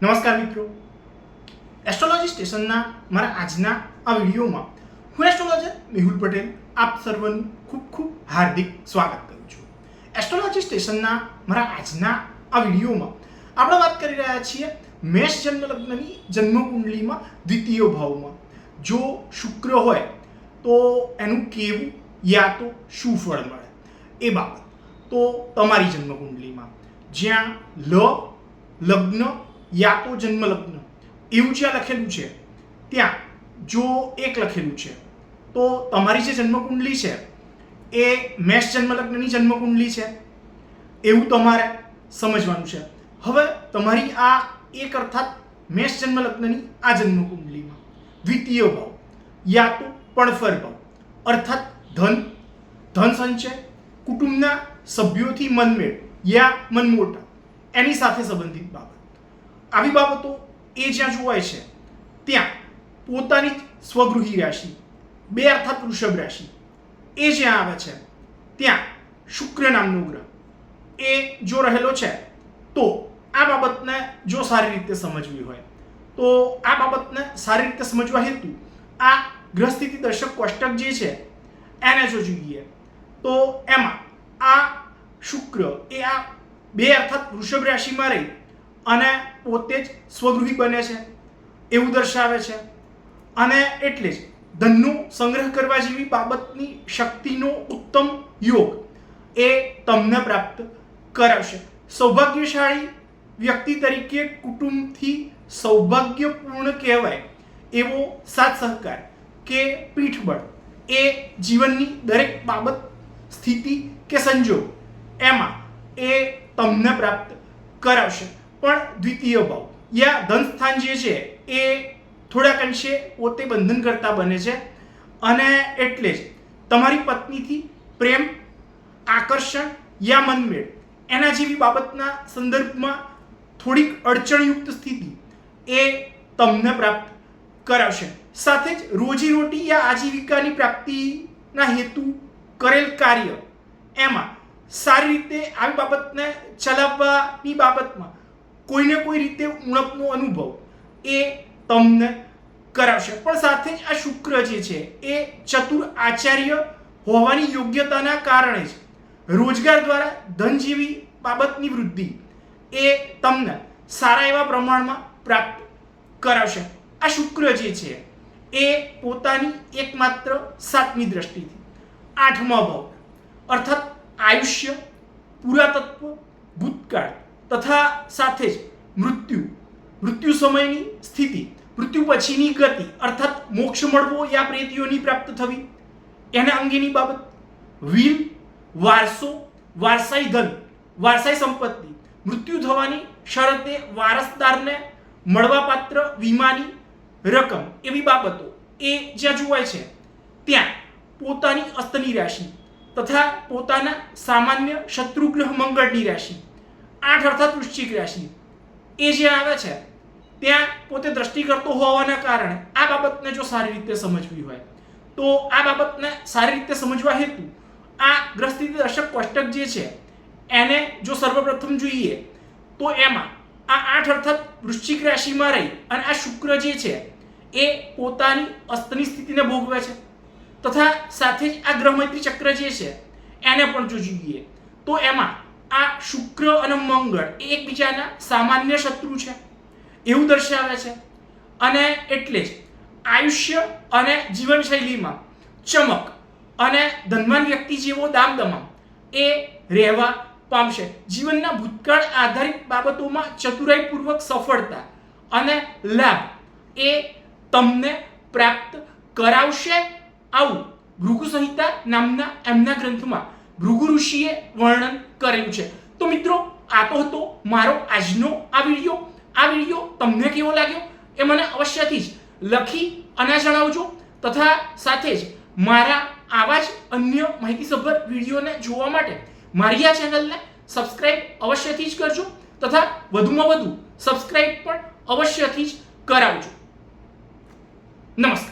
નમસ્કાર મિત્રો. એસ્ટ્રોલોજી સ્ટેશનના મારા આજના આ વિડીયોમાં હું એસ્ટ્રોલોજર મેહુલ પટેલ આપ સર્વનું ખૂબ ખૂબ હાર્દિક સ્વાગત કરું છું. એસ્ટ્રોલોજી સ્ટેશનના મારા આજના આ વિડીયોમાં આપણે વાત કરી રહ્યા છીએ મેષ જન્મ લગ્નની જન્મકુંડલીમાં દ્વિતીય ભાવમાં. જો શુક્ર હોય તો એનું કેવું યા તો શું ફળ મળે એ બાબત. તો તમારી જન્મકુંડલીમાં જ્યાં લ, લગ્ન યા તો જન્મ લગ્ન એવું જ્યાં લખેલું છે, ત્યાં જો એક લખેલું છે, તો તમારી જે જન્મકુંડલી છે, એ મેષ જન્મલગ્નની જન્મકુંડલી છે. એવું તમારે સમજવાનું છે. હવે તમારી આ એક અર્થાત મેષ જન્મલગ્નની આ જન્મકુંડલીમાં દ્વિતીય ભાવ, યા તો પણફર ભાવ, અર્થાત ધન ધન સંચય, કુટુંબના સભ્યોથી મનમેળ, યા મનમોટા, એની સાથે સંબંધિત બાબત. આવી બાબતો એ જ્યાં જોવાય છે, ત્યાં પોતાની સ્વગૃહી રાશિ, બે અર્થાત વૃષભ રાશિ, એ જ્યાં આવે છે, ત્યાં શુક્ર નામનો ગ્રહ. એ જો રહેલો છે, તો આ બાબતને જો સારી રીતે સમજવી હોય, તો આ બાબતને સારી રીતે સમજવા હેતુ આ ગ્રહસ્થિતિ દર્શક કોષ્ટક જે છે, એને જો જોઈએ, તો એમાં આ શુક્ર એ આ બે અર્થાત વૃષભ રાશિમાં રહી અને પોતે જ સ્વગૃહી બને છે. એવું દર્શાવે છે. અને એટલે જ ધનનો સંગ્રહ કરવા જેવી બાબતની શક્તિનો ઉત્તમ યોગ એ તમને પ્રાપ્ત કરાવશે. સૌભાગ્યશાળી વ્યક્તિ તરીકે કુટુંબથી સૌભાગ્યપૂર્ણ કહેવાય એવો સાથ સહકાર કે પીઠબળ એ જીવનની દરેક બાબત, સ્થિતિ કે સંજોગ એમાં એ તમને પ્રાપ્ત કરાવશે. પણ દ્વિતીય ભાવ યા ધન સ્થાન જે છે, એ થોડાક અંશે પોતે બંધન કરતા બને છે. અને એટલે જ તમારી પત્નીથી પ્રેમ, આકર્ષણ યા મનમેળ, એના જેવી બાબતના સંદર્ભમાં થોડીક અડચણયુક્ત સ્થિતિ એ તમને પ્રાપ્ત કરાવશે. સાથે જ રોજીરોટી યા આજીવિકાની પ્રાપ્તિના હેતુ કરેલ કાર્ય, એમાં સારી રીતે આવી બાબતને ચલાવવાની બાબતમાં કોઈને કોઈ રીતે ઉણપનો અનુભવ એ તમને કરાવશે. પણ સાથે જ આ શુક્ર જે છે, એ ચતુર આચાર્ય હોવાની યોગ્યતાના કારણે જ રોજગાર દ્વારા ધન જેવી બાબતની વૃદ્ધિ એ તમને સારા એવા પ્રમાણમાં પ્રાપ્ત કરાવશે. આ શુક્ર જે છે, એ પોતાની એકમાત્ર સાતમી દ્રષ્ટિથી. આઠમા ભાવ અર્થાત આયુષ્ય, પુરાતત્વ, ભૂતકાળ. તથા સાથે જ મૃત્યુ. મૃત્યુ સમયની સ્થિતિ, મૃત્યુ પછીની ગતિ, અર્થાત મોક્ષ મળવો યા પ્રેતીઓની પ્રાપ્ત થવી. એના અંગેની બાબત. વીર, વારસો, વારસાઈ ધન, વારસાઈ સંપત્તિ. મૃત્યુ થવાની શરતે વારસદારને મળવાપાત્ર વીમાની રકમ. એવી બાબતો એ જ્યાં જોવાય છે, ત્યાં પોતાની અસ્તની રાશિ તથા પોતાના સામાન્ય શત્રુગ્રહ મંગળની રાશિ આઠ અર્થાત વૃશ્ચિક રાશિ. એ જે આવે છે, ત્યાં પોતે દ્રષ્ટિ કરતો હોવાના કારણે આ બાબતને જો સારી રીતે સમજવી હોય, તો આ બાબતને સારી રીતે સમજવા હેતુ આ ગ્રસ્તિથી દર્શક કોષ્ટક જે છે, એને જો સર્વપ્રથમ જોઈએ, તો એમાં આ આઠ અર્થાત વૃશ્ચિક રાશિમાં રહી અને આ શુક્ર જે છે, એ પોતાની અસ્તની સ્થિતિને ભોગવે છે. તથા સાથે જ આ ગ્રહમૈત્રી ચક્ર જે છે, એને પણ જો જોઈએ, તો એમાં આ શુક્ર અને મંગળ એ એકબીજાના સામાન્ય શત્રુ છે. એવું દર્શાવે છે. અને એટલે જ આયુષ્ય અને જીવનશૈલીમાં ચમક અને ધનવાન વ્યક્તિ જેવો દામદમા એ રહેવા પામશે. જીવનના ભૂતકાળ આધારિત બાબતોમાં ચતુરાઈપૂર્વક સફળતા અને લાભ એ તમને પ્રાપ્ત કરાવશે આવું ભૃગુ સંહિતા નામના એમના ગ્રંથમાં ભૃગુ ઋષિએ વર્ણન કરેલું છે. તો મિત્રો, આ તો હતો મારો આજનો આ વીડિયો. આ વીડિયો તમને કેવો લાગ્યો એ મને અવશ્યથી જ લખી અને જણાવજો તથા સાથે જ મારા આવા જ અન્ય માહિતીસભર વિડીયોને જોવા માટે મારી આ ચેનલને સબસ્ક્રાઇબ અવશ્યથી જ કરજો તથા વધુમાં વધુ સબસ્ક્રાઇબ પણ અવશ્યથી જ કરાવજો. નમસ્કાર.